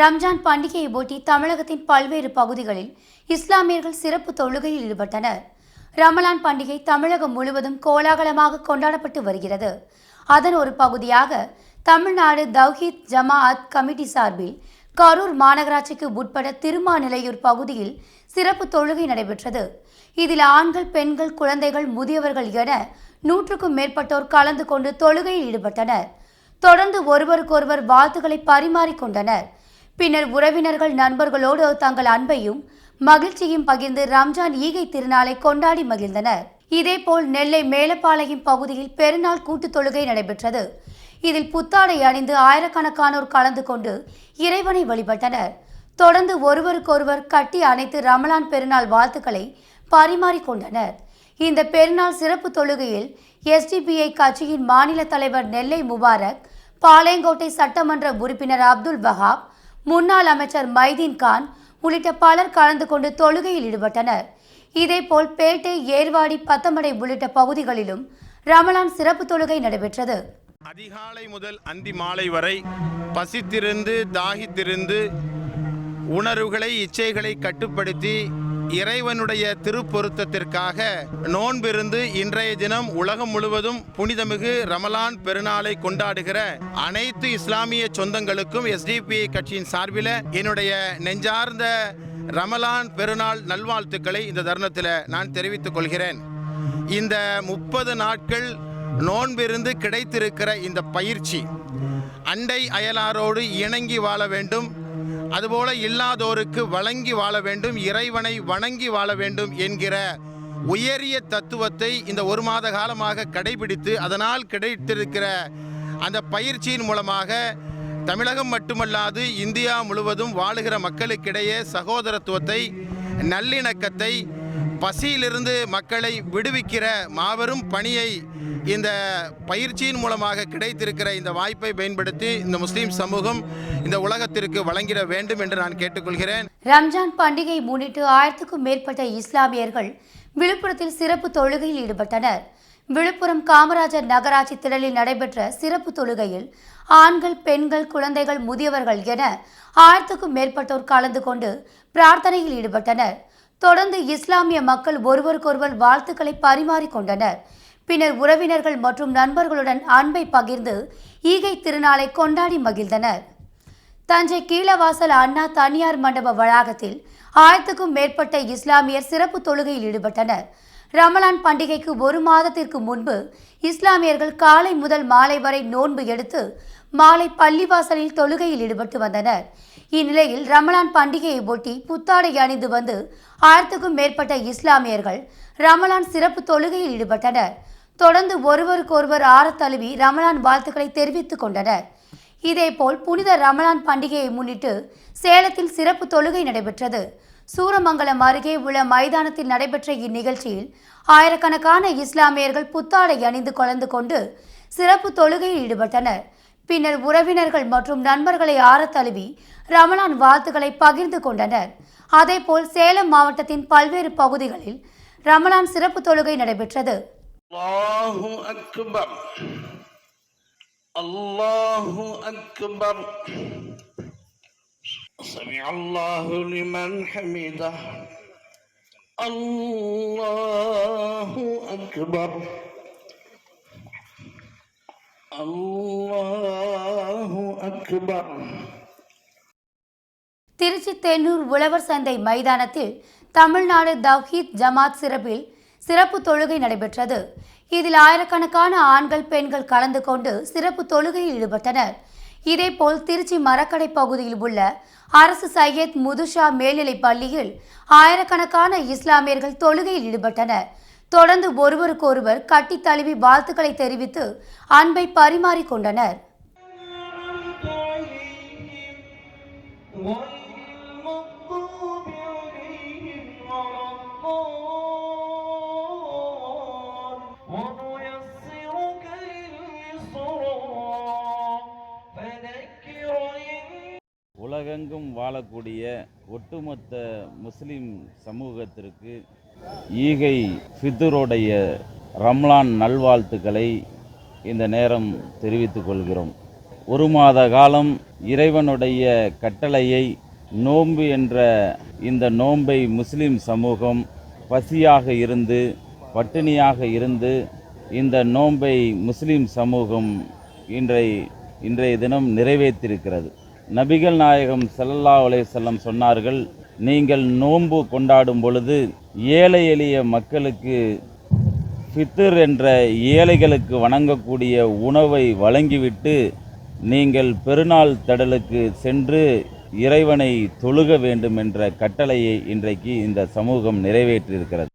ரம்ஜான் பண்டிகையை ஒட்டி தமிழகத்தின் பல்வேறு பகுதிகளில் இஸ்லாமியர்கள் சிறப்பு தொழுகையில் ஈடுபட்டனர். ரமலான் பண்டிகை தமிழகம் முழுவதும் கோலாகலமாக கொண்டாடப்பட்டு வருகிறது. அதன் ஒரு பகுதியாக தமிழ்நாடு தவ்ஹீத் ஜமாஅத் கமிட்டி சார்பில் கரூர் மாநகராட்சிக்கு உட்பட திருமாநிலையூர் பகுதியில் சிறப்பு தொழுகை நடைபெற்றது. இதில் ஆண்கள் பெண்கள் குழந்தைகள் முதியவர்கள் என நூற்றுக்கும் மேற்பட்டோர் கலந்து கொண்டு தொழுகையில் ஈடுபட்டனர். தொடர்ந்து ஒருவருக்கொருவர் வாழ்த்துக்களை பரிமாறிக்கொண்டனர் பின்னர் உறவினர்கள் நண்பர்களோடு தங்கள் அன்பையும் மகிழ்ச்சியும் பகிர்ந்து ரம்ஜான் ஈகை திருநாளை கொண்டாடி மகிழ்ந்தனர். இதேபோல் நெல்லை மேலப்பாளையம் பகுதியில் பெருநாள் கூட்டுத் தொழுகை நடைபெற்றது. இதில் புத்தாடை அணிந்து ஆயிரக்கணக்கானோர் கலந்து கொண்டு இறைவனை வழிபட்டனர். தொடர்ந்து ஒருவருக்கொருவர் கட்டி அணைத்து ரமலான் பெருநாள் வாழ்த்துக்களை பரிமாறிக்கொண்டனர் இந்த பெருநாள் சிறப்பு தொழுகையில் எஸ்டிபிஐ கட்சியின் மாநில தலைவர் நெல்லை முபாரக் பாளையங்கோட்டை சட்டமன்ற உறுப்பினர் அப்துல் வஹாப் முன்னாள் அமைச்சர் மைதீன் கான் உள்ளிட்ட பலர் கலந்து கொண்டு தொழுகையில் ஈடுபட்டனர். இதேபோல் பேட்டை ஏர்வாடி பத்தமடை உள்ளிட்ட பகுதிகளிலும் ரமலான் சிறப்பு தொழுகை நடைபெற்றது. அதிகாலை முதல் அந்தி மாலை வரை பசித்திருந்து தாகித்திருந்து உணர்வுகளை இச்சைகளை கட்டுப்படுத்தி இறைவனுடைய திருப்பொருத்தத்திற்காக நோன்பிருந்து இன்றைய தினம் உலகம் முழுவதும் புனிதமிகு ரமலான் பெருநாளை கொண்டாடுகிற அனைத்து இஸ்லாமிய சொந்தங்களுக்கும் எஸ்டிபிஐ கட்சியின் சார்பில் என்னுடைய நெஞ்சார்ந்த ரமலான் பெருநாள் நல்வாழ்த்துக்களை இந்த தருணத்தில் நான் தெரிவித்துக் கொள்கிறேன். இந்த முப்பது நாட்கள் நோன்பிருந்து கிடைத்திருக்கிற இந்த பயிற்சி அண்டை அயலாரோடு இணங்கி வாழ வேண்டும். அதுபோல இல்லாதோருக்கு வழங்கி வாழ வேண்டும் இறைவனை வணங்கி வாழ வேண்டும் என்கிற உயரிய தத்துவத்தை இந்த ஒரு மாத காலமாக கடைபிடித்து அதனால் கிடைத்திருக்கிற அந்த பயிற்சியின் மூலமாக தமிழகம் மட்டுமல்லாது இந்தியா முழுவதும் வாழுகிற மக்களுக்கிடையே சகோதரத்துவத்தை நல்லிணக்கத்தை பசியிலிருந்து மக்களை விடுவிக்கிற மாபெரும் பணியை இந்த பயிற்சியின் மூலமாக கிடைத்திருக்கிற இந்த வாய்ப்பை பயன்படுத்தி இந்த முஸ்லீம் சமூகம் இந்த உலகத்திற்கு வழங்கிட வேண்டும் என்று நான் கேட்டுக்கொள்கிறேன். ரம்ஜான் பண்டிகை முன்னிட்டு ஆயிரத்துக்கும் மேற்பட்ட இஸ்லாமியர்கள் விழுப்புரத்தில் சிறப்பு தொழுகையில் ஈடுபட்டனர். விழுப்புரம் காமராஜர் நகராட்சி திடலில் நடைபெற்ற சிறப்பு தொழுகையில் ஆண்கள் பெண்கள் குழந்தைகள் முதியவர்கள் என ஆயிரத்துக்கும் மேற்பட்டோர் கலந்து கொண்டு பிரார்த்தனையில் ஈடுபட்டனர். தொடர்ந்து இஸ்லாமிய மக்கள் ஒருவருக்கொருவர் வாழ்த்துக்களை பரிமாறிக்கொண்டனர். பின்னர் உறவினர்கள் மற்றும் நண்பர்களுடன் அன்பை பகிர்ந்து ஈகை திருநாளை கொண்டாடி மகிழ்ந்தனர். தஞ்சை கீழவாசல் அண்ணா தனியார் மண்டப வளாகத்தில் ஆயிரத்துக்கும் மேற்பட்ட இஸ்லாமியர் சிறப்பு தொழுகையில் ஈடுபட்டனர். ரமலான் பண்டிகைக்கு ஒரு மாதத்திற்கு முன்பு இஸ்லாமியர்கள் காலை முதல் மாலை வரை நோன்பு எடுத்து மாலை பள்ளிவாசலில் தொழுகையில் ஈடுபட்டு வந்தனர். இந்நிலையில் ரமலான் பண்டிகையை ஒட்டி புத்தாடை அணிந்து வந்து ஆயிரத்துக்கும் மேற்பட்ட இஸ்லாமியர்கள் ரமலான் சிறப்பு தொழுகையில் ஈடுபட்டனர். தொடர்ந்து ஒருவருக்கொருவர் ஆறத் தழுவி ரமலான் வாழ்த்துக்களை தெரிவித்துக் கொண்டனர். இதேபோல் புனித ரமலான் பண்டிகையை முன்னிட்டு சேலத்தில் சிறப்பு தொழுகை நடைபெற்றது. சூரமங்கலம் அருகே உள்ள மைதானத்தில் நடைபெற்ற இந்நிகழ்ச்சியில் ஆயிரக்கணக்கான இஸ்லாமியர்கள் புத்தாடை அணிந்து கலந்து கொண்டு சிறப்பு தொழுகையில் ஈடுபட்டனர். பின்னர் உறவினர்கள் மற்றும் நண்பர்களை ஆறத் தழுவி ரமலான் வாழ்த்துக்களை பகிர்ந்து கொண்டனர் அதேபோல் சேலம் மாவட்டத்தின் பல்வேறு பகுதிகளில் ரமலான் சிறப்பு தொழுகை நடைபெற்றது الله أكبر الله أكبر سمع الله لمن حمده الله أكبر الله திருச்சி தென்னூர் உழவர் சந்தை மைதானத்தில் தமிழ்நாடு தவ்ஹீத் ஜமாத் சிறப்பில் சிறப்பு தொழுகை நடைபெற்றது. இதில் ஆயிரக்கணக்கான ஆண்கள் பெண்கள் கலந்து கொண்டு சிறப்பு தொழுகையில் ஈடுபட்டனர். இதேபோல் திருச்சி மரக்கடை பகுதியில் உள்ள அரசு சையத் முதுஷா மேல்நிலைப் பள்ளியில் ஆயிரக்கணக்கான இஸ்லாமியர்கள் தொழுகையில் ஈடுபட்டனர். தொடர்ந்து ஒருவருக்கொருவர் கட்டித் தழுவி வாழ்த்துக்களை தெரிவித்து அன்பை பரிமாறிக்கொண்டனர் والمغضوب عليهم ولا الضالين ونيسرك لليسرى فذكر إن உலகெங்கும் வாழக்கூடிய ஒட்டுமொத்த முஸ்லிம் சமூகத்திற்கு ஈகை ஃபித்ருடைய ரம்லான் நல்வாழ்த்துக்களை இந்த நேரம் தெரிவித்துக் கொள்கிறோம் ஒரு மாத காலம் இறைவனுடைய கட்டளையை நோன்பு என்ற இந்த நோன்பை முஸ்லிம் சமூகம் பசியாக இருந்து பட்டினியாக இருந்து இந்த நோன்பை முஸ்லிம் சமூகம் இன்றை இன்றைய தினம் நிறைவேற்றிருக்கிறது. நபிகள் நாயகம் ஸல்லல்லாஹு செல்லம் சொன்னார்கள் நீங்கள் நோன்பு கொண்டாடும் பொழுது ஏழை எளிய மக்களுக்கு ஃபித்ர் என்ற ஏழைகளுக்கு வணங்கக்கூடிய உணவை வழங்கிவிட்டு நீங்கள் பெருநாள் தடலுக்கு சென்று இறைவனை தொழுக வேண்டும் என்ற கட்டளையை இன்றைக்கு இந்த சமூகம் நிறைவேற்றியிருக்கிறது.